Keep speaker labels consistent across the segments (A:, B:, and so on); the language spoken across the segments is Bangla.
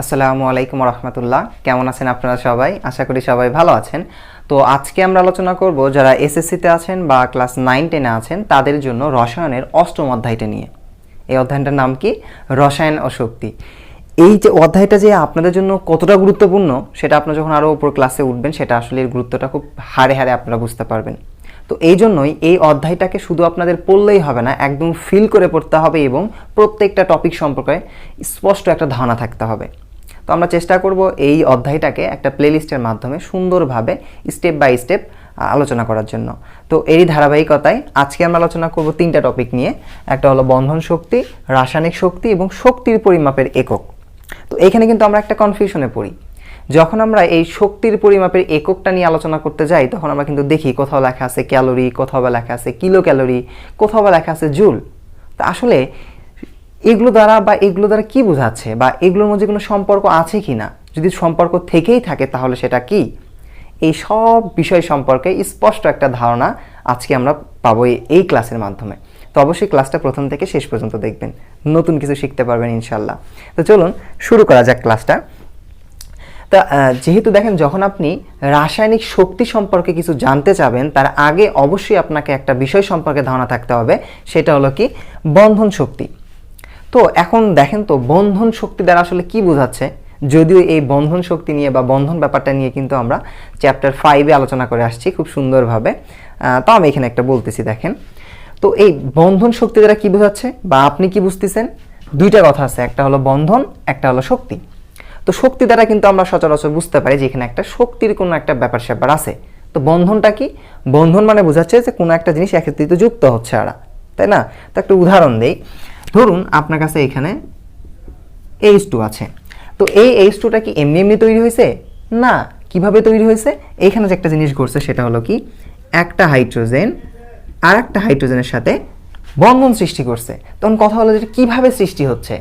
A: আসসালামু আলাইকুম রহমতুল্লাহ কেমন আছেন আপনারা সবাই? আশা করি সবাই ভালো আছেন। তো আজকে আমরা আলোচনা করব যারা এসএসসিতে আছেন বা ক্লাস নাইন টেনে আছেন, তাদের জন্য রসায়নের অষ্টম অধ্যায়টা নিয়ে। এই অধ্যায়টার নাম কি? রসায়ন ও শক্তি। এই যে অধ্যায়টা যে আপনাদের জন্য কতটা গুরুত্বপূর্ণ, সেটা আপনারা যখন আরও উপর ক্লাসে উঠবেন, সেটা আসলে এর গুরুত্বটা খুব হারে হারে আপনারা বুঝতে পারবেন। তো এই জন্যই এই অধ্যায়টাকে শুধু আপনাদের পড়লেই হবে না, একদম ফিল করে পড়তে হবে এবং প্রত্যেকটা টপিক সম্পর্কে স্পষ্ট একটা ধারণা থাকতে হবে। তো আমরা চেষ্টা করব এই অধ্যায়টাকে একটা প্লেলিস্টের মাধ্যমে সুন্দরভাবে স্টেপ বাই স্টেপ আলোচনা করার জন্য। তো এরই ধারাবাহিকতায় আজকে আমরা আলোচনা করব তিনটা টপিক নিয়ে। একটা হলো বন্ধন শক্তি, রাসায়নিক শক্তি এবং শক্তির পরিমাপের একক। তো এখানে কিন্তু আমরা একটা কনফিউশনে পড়ি। যখন আমরা এই শক্তির পরিমাপের এককটা নিয়ে আলোচনা করতে যাই, তখন আমরা কিন্তু দেখি কোথাও লেখা আছে ক্যালোরি কোথাও বা লেখা আছে কিলো ক্যালোরি কোথাও বা লেখা আছে জুল তা আসলে এগুলো দ্বারা বা এগুলো দ্বারা কি বোঝাচ্ছে? বা এগুলোর মধ্যে কোনো সম্পর্ক আছে কি না যদি সম্পর্ক থেকেই থাকে, তাহলে সেটা কি? এই সব বিষয় সম্পর্কে স্পষ্ট একটা ধারণা আজকে আমরা পাবো এই- ক্লাসের মাধ্যমে। তো অবশ্যই ক্লাসটা প্রথম থেকে শেষ পর্যন্ত দেখবেন। নতুন কিছু শিখতে পারবেন ইনশাল্লাহ তো চলুন, শুরু করা যাক ক্লাসটা। তা যেহেতু দেখেন, যখন আপনি রাসায়নিক শক্তি সম্পর্কে কিছু জানতে চাবেন, তার আগে অবশ্যই আপনাকে একটা বিষয় সম্পর্কে ধারণা থাকতে হবে। সেটা হলো কি? বন্ধন শক্তি। তো এখন দেখেন তো বন্ধন শক্তি দ্বারা আসলে কি বোঝাচ্ছে? যদিও এই বন্ধন শক্তি নিয়ে বা বন্ধন ব্যাপারটা নিয়ে কিন্তু আমরা চ্যাপ্টার ফাইভে আলোচনা করে আসছি খুব সুন্দরভাবে। আহ, তো আমি এখানে একটা বলতেছি দেখেন। তো এই বন্ধন শক্তি দ্বারা কি বোঝাচ্ছে? বা আপনি কি বুঝতেছেন? দুইটা কথা আছে একটা হলো বন্ধন একটা হলো শক্তি। তো শক্তি দ্বারা কিন্তু আমরা সচরাচর বুঝতে পারি যে এখানে একটা শক্তির কোনো একটা ব্যাপার স্যাপার আছে। তো বন্ধনটা কি? বন্ধন মানে বোঝাচ্ছে যে কোনো একটা জিনিস একত্রিত যুক্ত হচ্ছে আরা তাই না? তো একটা উদাহরণ দেই। ধরুন আপনার কাছে এখানে এইচ টু আছে। তো এই এইচ টুটা কি এমনি এমনি তৈরি হয়েছে? না। কীভাবে তৈরি হয়েছে? এইখানে যে একটা জিনিস ঘটছে সেটা হলো কি, একটা হাইড্রোজেন আর একটা হাইড্রোজেনের সাথে বন্ধন সৃষ্টি করছে। তখন কথা হলো যে কীভাবে সৃষ্টি হচ্ছে?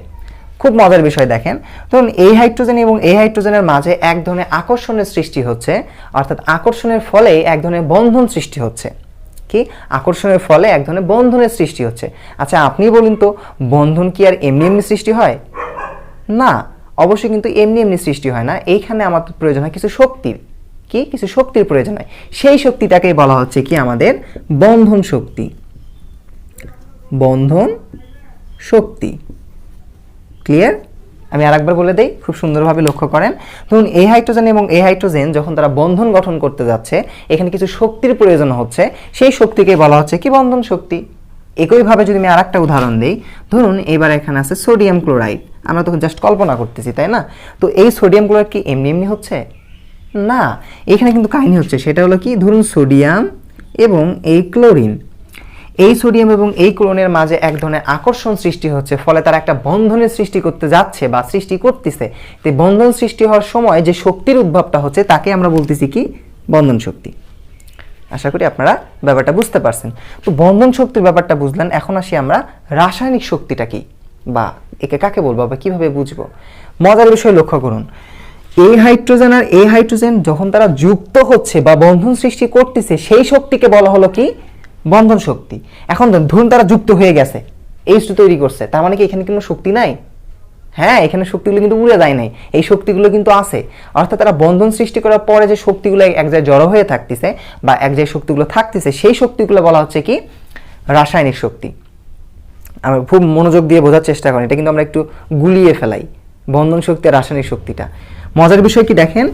A: খুব মজার বিষয় দেখেন। ধরুন এই হাইড্রোজেন এবং এই হাইড্রোজেনের মাঝে এক ধরনের আকর্ষণের সৃষ্টি হচ্ছে, অর্থাৎ আকর্ষণের ফলে এক ধরনের বন্ধন সৃষ্টি হচ্ছে। কি আকর্ষণের ফলে এক ধরনের বন্ধনের সৃষ্টি হচ্ছে। আচ্ছা আপনি বলুন তো, বন্ধন কি আর এমনি এমনি সৃষ্টি হয়? না, অবশ্যই কিন্তু এমনি এমনি সৃষ্টি হয় না। এইখানে আমাদের প্রয়োজন হয় কিছু শক্তির কি? কিছু শক্তির প্রয়োজন হয়। সেই শক্তিটাকেই বলা হচ্ছে কি আমাদের বন্ধন শক্তি। বন্ধন শক্তি। ক্লিয়ার? আমি আরেকবার বলে দেই, খুব সুন্দরভাবে লক্ষ্য করেন। ধরুন, এই হাইড্রোজেন এবং এই হাইড্রোজেন যখন তারা বন্ধন গঠন করতে যাচ্ছে, এখানে কিছু শক্তির প্রয়োজন হচ্ছে। সেই শক্তিকে বলা হচ্ছে কি বন্ধন শক্তি? একইভাবে যদি আমি আরেকটা উদাহরণ দিই, ধরুন এবার এখানে আছে সোডিয়াম ক্লোরাইড। আমরা তখন জাস্ট কল্পনা করতেছি, তাই না? তো এই সোডিয়াম ক্লোরাইড কি এমনি এমনি হচ্ছে? না, এখানে কিন্তু কাহিনী হচ্ছে, সেটা হলো কি? ধরুন সোডিয়াম এবং এই ক্লোরিন। এই সোডিয়াম এবং এই ক্লোরিনের মাঝে এক ধরনের আকর্ষণ সৃষ্টি হচ্ছে, ফলে তারা একটা বন্ধনের সৃষ্টি করতে যাচ্ছে বা সৃষ্টি করতেছে। তো বন্ধন সৃষ্টি হওয়ার সময় যে শক্তির উদ্ভবটা হচ্ছে, তাকে আমরা বলতেছি কি? বন্ধন শক্তি। আশা করি আপনারা ব্যাপারটা বুঝতে পারছেন। তো বন্ধন শক্তির ব্যাপারটা বুঝলেন, এখন আসি আমরা রাসায়নিক শক্তিটা কি? বা একে কাকে বলব বা কীভাবে বুঝব? মজার বিষয় লক্ষ্য করুন। এই হাইড্রোজেন আর এই হাইড্রোজেন যখন তারা যুক্ত হচ্ছে বা বন্ধন সৃষ্টি করতেছে, সেই শক্তিকে বলা হলো কি? বন্ধন শক্তি। এখন ধরুন তারা যুক্ত হয়ে গেছে। এইচ টু তৈরি করছে। তার মানে কি এখানে কোনো শক্তি নাই? হ্যাঁ এখানে শক্তিগুলো কিন্তু উড়ে যায় নাই। এই শক্তিগুলো কিন্তু আছে। অর্থাৎ তারা বন্ধন সৃষ্টি করার পরে যে শক্তিগুলো এক জায়গায় জড়ো হয়ে থাকতেছে বা এক জায়গায় শক্তিগুলো থাকতেছে, সেই শক্তিগুলো বলা হচ্ছে কি? রাসায়নিক শক্তি। আমরা খুব মনোযোগ দিয়ে বোঝার চেষ্টা করি এটা কিন্তু আমরা একটু গুলিয়ে ফেলাই। বন্ধন শক্তি রাসায়নিক শক্তিটা। মজার বিষয় কি দেখেন?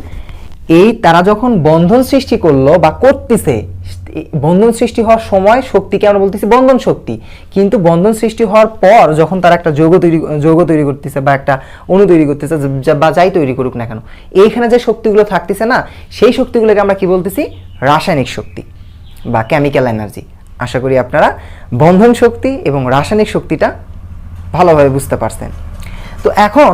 A: এই তারা যখন বন্ধন সৃষ্টি করল বা করতেছে এই বন্ধন সৃষ্টি হওয়ার সময় শক্তিকে আমরা বলতেছি বন্ধন শক্তি। কিন্তু বন্ধন সৃষ্টি হওয়ার পর যখন তারা একটা যৌগ তৈরি যৌগ তৈরি করতেছে বা একটা অণু তৈরি করতেছে বা যাই তৈরি করুক না কেন, এইখানে যে শক্তিগুলো থাকতেছে না, সেই শক্তিগুলোকে আমরা কি বলতেছি? রাসায়নিক শক্তি বা কেমিক্যাল এনার্জি আশা করি আপনারা বন্ধন শক্তি এবং রাসায়নিক শক্তিটা ভালোভাবে বুঝতে পারছেন। তো এখন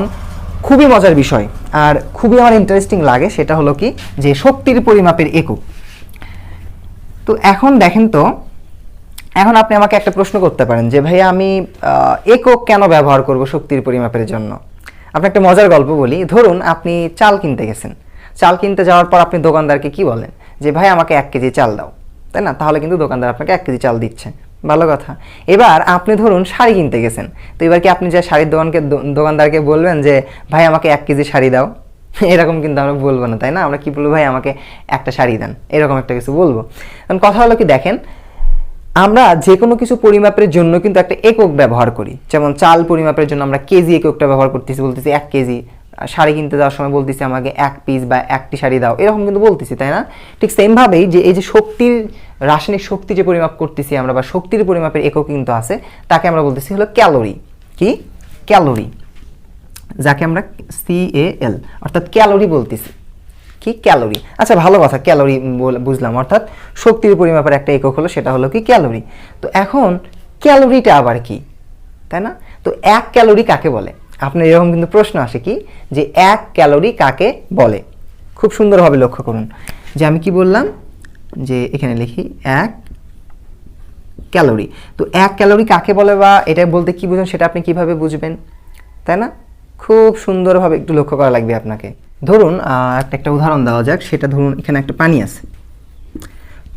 A: খুবই মজার বিষয়, আর খুবই আমার ইন্টারেস্টিং লাগে, সেটা হলো কি? যে শক্তির পরিমাপের একক। তো এখন দেখেন তো, এখন আপনি আমাকে একটা প্রশ্ন করতে পারেন যে, ভাইয়া, আমি একক কেন ব্যবহার করব শক্তির পরিমাপের জন্য? আপনি একটা মজার গল্প বলি। ধরুন আপনি চাল কিনতে গেছেন। চাল কিনতে যাওয়ার পর আপনি দোকানদারকে কি বলেন? যে ভাই আমাকে এক কেজি চাল দাও। তাই না? তাহলে কিন্তু দোকানদার আপনাকে এক কেজি চাল দিচ্ছে। ভালো কথা। এবার আপনি ধরুন শাড়ি কিনতে গেছেন। তো এবার কি আপনি যে শাড়ির দোকানকে দোকানদারকে বলবেন যে ভাই আমাকে এক কেজি শাড়ি দাও? এরকম কিন্তু আমরা বলব না, তাই না? আমরা কি বলব, ভাই, আমাকে একটা শাড়ি দেন। এরকম একটা কিছু বলব। কারণ কথা হলো কি, দেখেন, আমরা যে কোনো কিছু পরিমাপের জন্য কিন্তু একটা একক ব্যবহার করি। যেমন চাল পরিমাপের জন্য আমরা কেজি এককটা ব্যবহার করতেছি, বলতেছি এক কেজি। শাড়ি কিনতে যাওয়ার সময় বলতেছি আমাকে এক পিস বা একটি শাড়ি দাও, এরকম কিন্তু বলতেছি, তাই না? ঠিক সেমভাবেই যে এই যে শক্তির, রাসায়নিক শক্তি যে পরিমাপ করতেছি আমরা বা শক্তির পরিমাপের একক কিন্তু আছে, তাকে আমরা বলতেছি হলো ক্যালোরি। কি? ক্যালোরি। যাকে আমরা সি এ এল অর্থাৎ ক্যালোরি বলতেছি। কি ক্যালোরি? আচ্ছা ভালো কথা, ক্যালোরি বুঝলাম। অর্থাৎ শক্তির পরিমাপের একটা একক হলো, সেটা হলো কি ক্যালোরি। তো এখন ক্যালোরিটা আবার কি? তাই না? তো এক ক্যালোরি কাকে বলে? আপনার এরকম কিন্তু প্রশ্ন আসে কি? যে এক ক্যালোরি কাকে বলে? খুব সুন্দরভাবে লক্ষ্য করুন। যে আমি কি বললাম? যে এখানে লিখি, এক ক্যালোরি। তো এক ক্যালোরি কাকে বলে বা এটা বলতে কি বুঝেন, সেটা আপনি কীভাবে বুঝবেন? তাই না? খুব সুন্দরভাবে একটু লক্ষ্য করা লাগবে আপনাকে। ধরুন একটা একটা উদাহরণ দেওয়া যাক। সেটা ধরুন, এখানে একটা পানি আছে।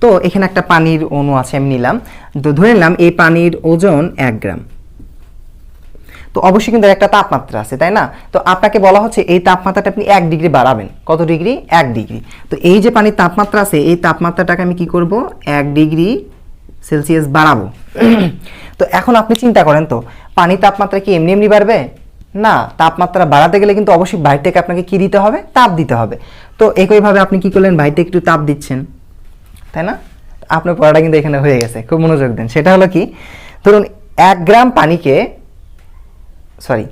A: তো, এখানে একটা পানির অণু আছে, আমি নিলাম। তো, ধরে নিলাম, এই পানির ওজন এক গ্রাম। তো, অবশ্যই কিন্তু একটা তাপমাত্রা আছে, তাই না? তো, আপনাকে বলা হচ্ছে, এই তাপমাত্রাটা আপনি এক ডিগ্রি বাড়াবেন। কত ডিগ্রি? এক ডিগ্রি। তো, এই যে পানির তাপমাত্রা আছে, এই তাপমাত্রাটাকে আমি কি করব? এক ডিগ্রি সেলসিয়াস বাড়াবো। তো, এখন আপনি চিন্তা করেন তো, পানির তাপমাত্রা কি এমনি এমনি বাড়বে? না, তাপমাত্রা বাড়াতে গেলে কিন্তু অবশ্যই বাইরে থেকে আপনাকে কি দিতে হবে? তাপ দিতে হবে। তো একইভাবে আপনি কি করলেন? থেকে একটু তাপ দিচ্ছেন। তাই না? আপনার পড়াটা কিন্তু এখানে হয়ে গেছে। খুব মনোযোগ দেন। সেটা হলো কি? ধরুন, এক গ্রাম পানিকে সরি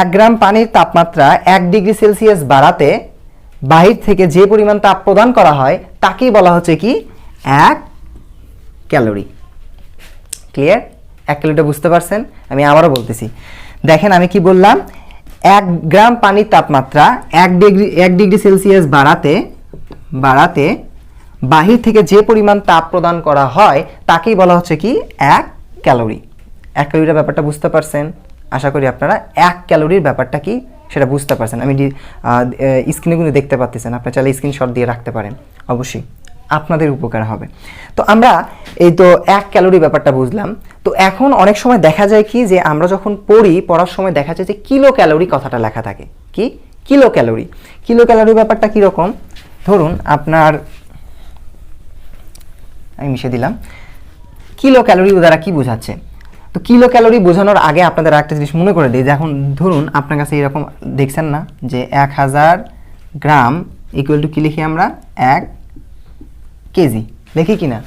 A: এক গ্রাম পানির তাপমাত্রা এক ডিগ্রি সেলসিয়াস বাড়াতে বাহির থেকে যে পরিমাণ তাপ প্রদান করা হয়, তাকেই বলা হচ্ছে কি? এক ক্যালোরি। ক্লিয়ার? এক ক্যালোরিটা বুঝতে পারছেন? আমি আবারও বলতেছি। দেখেন আমি কি বললাম? এক গ্রাম পানির তাপমাত্রা এক ডিগ্রি এক ডিগ্রি সেলসিয়াস বাড়াতে বাড়াতে বাহির থেকে যে পরিমাণ তাপ প্রদান করা হয়, তাকেই বলা হচ্ছে কি? এক ক্যালোরি। এক ক্যালোরির ব্যাপারটা বুঝতে পারছেন? আশা করি আপনারা এক ক্যালোরির ব্যাপারটা কি সেটা বুঝতে পারছেন। আমি স্ক্রিনে কিন্তু দেখতে পাচ্ছেন আপনারা চাইলে স্ক্রিনশট দিয়ে রাখতে পারেন। অবশ্যই। আপনাদের উপকার হবে। তো আমরা এই তো এক ক্যালোরি ব্যাপারটা বুঝলাম। তো এখন অনেক সময় দেখা যায় কি যে আমরা যখন পড়ি, পড়ার সময় দেখা যায় যে কিলো ক্যালোরি কথাটা লেখা থাকে। কি? কিলো ক্যালোরি কিলো ক্যালোরি ব্যাপারটা কীরকম? ধরুন আপনার, আমি মিশে দিলাম। কিলো ক্যালোরি দ্বারা কি বোঝাচ্ছে? তো কিলো ক্যালোরি বোঝানোর আগে আপনাদের একটা জিনিস মনে করে দিই যে এখন ধরুন আপনার কাছে এরকম দেখছেন না যে এক হাজার গ্রাম ইকুয়াল টু কী লিখি আমরা? এক কেজি লিখি কি না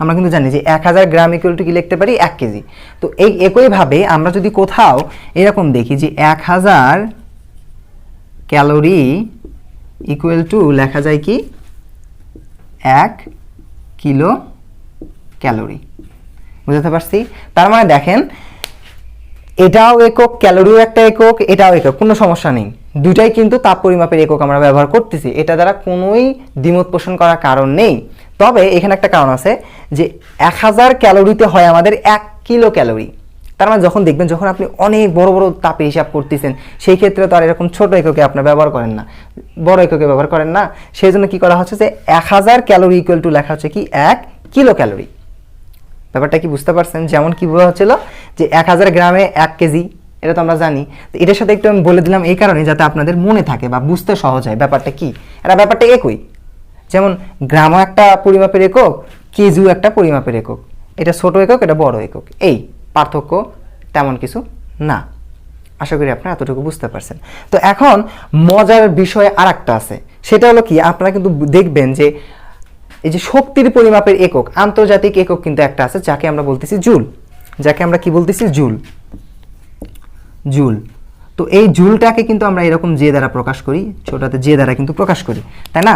A: আমরা কিন্তু জানি যে এক হাজার গ্রাম ইকুয়াল টু কি লিখতে পারি? এক কেজি। তো এই একইভাবে আমরা যদি কোথাও এরকম দেখি যে এক হাজার ক্যালোরি ইকুয়াল টু লেখা যায় কি? এক কিলো ক্যালোরি। বুঝাতে পারছি? তার মানে দেখেন, এটাও একক, ক্যালোরিও একটা একক, এটাও একক, কোনো সমস্যা নেই। দুটাই কিন্তু তাপ পরিমাপের একক আমরা ব্যবহার করতেছি। এটা দ্বারা কোনোই দ্বিমত পোষণ করার কারণ নেই। তবে এখানে একটা কারণ আছে যে এক হাজার ক্যালোরিতে হয় আমাদের এক কিলো ক্যালোরি। তার মানে যখন দেখবেন যখন আপনি অনেক বড় বড় তাপের হিসাব করতেছেন, সেই ক্ষেত্রে তো আর এরকম ছোট এককে আপনার ব্যবহার করেন না। বড় এককে ব্যবহার করেন না। সেই জন্য কি করা হচ্ছে যে এক হাজার ক্যালোরি ইকুয়াল টু লেখা হচ্ছে কি এক কিলো ক্যালোরি। ব্যাপারটা কি বুঝতে পারছেন? যেমন কি বলা হচ্ছিল যে এক হাজার গ্রামে এক কেজি, এটা তো আমরা জানি। তো এটার সাথে একটু আমি বলে দিলাম এই কারণে যাতে আপনাদের মনে থাকে বা বুঝতে সহজ হয়। ব্যাপারটা কি? এটা ব্যাপারটা একই। যেমন গ্রামও একটা পরিমাপের একক কেজিও একটা পরিমাপের একক। এটা ছোট একক, এটা বড় একক। এই পার্থক্য তেমন কিছু না। আশা করি আপনারা এতটুকু বুঝতে পারছেন। তো এখন মজার বিষয় আর একটা আছে। সেটা হলো কি, আপনারা কিন্তু দেখবেন যে এই যে শক্তির পরিমাপের একক, আন্তর্জাতিক একক কিন্তু একটা আছে, যাকে আমরা বলতেছি জুল। যাকে আমরা কি বলতেছি? জুল। জুল। তো এই জুলটাকে কিন্তু আমরা এরকম যে দ্বারা প্রকাশ করি ছোটাতে যে দ্বারা কিন্তু প্রকাশ করি, তাই না?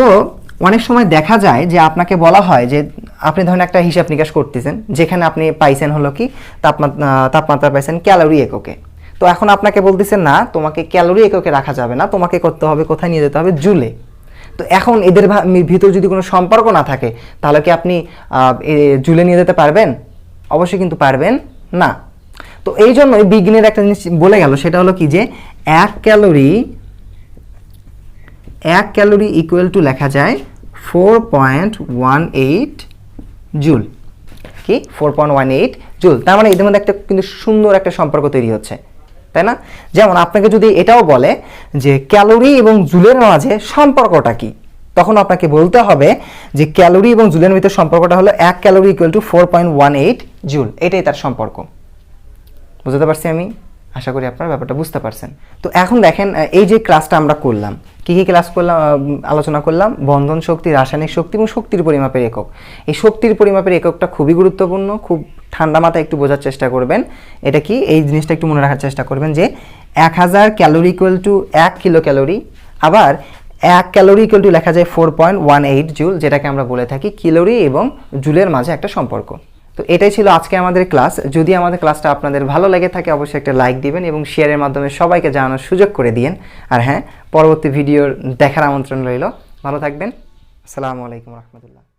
A: তো অনেক সময় দেখা যায় যে আপনাকে বলা হয় যে আপনি ধরেন একটা হিসাব নিকাশ করতেছেন, যেখানে আপনি পাইছেন হলো কি তাপমাত্রা তাপমাত্রা পাইছেন ক্যালোরি এককে। তো এখন আপনাকে বলতেছেন, না, তোমাকে ক্যালোরি এককে রাখা যাবে না, তোমাকে করতে হবে কোথায় নিয়ে যেতে হবে জুলে। তো এখন এদের ভিতর যদি কোনো সম্পর্ক না থাকে, তাহলে কি আপনি জুলে নিয়ে যেতে পারবেন? অবশ্যই কিন্তু পারবেন না। তো এই জন্যই বিজ্ঞানের একটা জিনিস বলে গেল, সেটা হলো কি যে, এক ক্যালোরি এক ক্যালোরি ইকুয়াল টু লেখা যায় four point one eight joule কি? Four point one eight joule তার মানে এদের মধ্যে একটা কিন্তু সুন্দর একটা সম্পর্ক তৈরি হচ্ছে। তাই না? যেমন আপনাকে যদি এটাও বলে যে ক্যালোরি এবং জুলের মাঝে সম্পর্কটা কি, তখন আপনাকে বলতে হবে যে ক্যালোরি এবং জুলের ভিতরে সম্পর্কটা হলো এক calorie equal to four point one eight joule এটাই তার সম্পর্ক। বুঝতে পারছি আমি? আশা করি আপনারা ব্যাপারটা বুঝতে পারছেন। তো এখন দেখেন এই যে ক্লাসটা আমরা করলাম, কি কি ক্লাস করলাম আলোচনা করলাম? বন্ধন শক্তি, রাসায়নিক শক্তি এবং শক্তির পরিমাপের একক। এই শক্তির পরিমাপের এককটা খুবই গুরুত্বপূর্ণ, খুব ঠান্ডা মাথায় একটু বোঝার চেষ্টা করবেন। এটা কি? এই জিনিসটা একটু মনে রাখার চেষ্টা করবেন যে, এক হাজার ক্যালোরি ইকুয়াল টু এক কিলো ক্যালোরি আবার এক ক্যালোরি ইকুয়াল টু লেখা যায় four point one eight joule যেটাকে আমরা বলে থাকি ক্যালোরি এবং জুলের মাঝে একটা সম্পর্ক। তো এটাই ছিল আজকে আমাদের ক্লাস। যদি আমাদের ক্লাসটা আপনাদের ভালো লেগে থাকে, অবশ্যই একটা লাইক দিবেন এবং শেয়ারের মাধ্যমে সবাইকে জানানোর সুযোগ করে দিয়েন। আর হ্যাঁ পরবর্তী ভিডিওর দেখার আমন্ত্রণ রইল। ভালো থাকবেন। আসসালামু আলাইকুম রহমতুল্লাহ।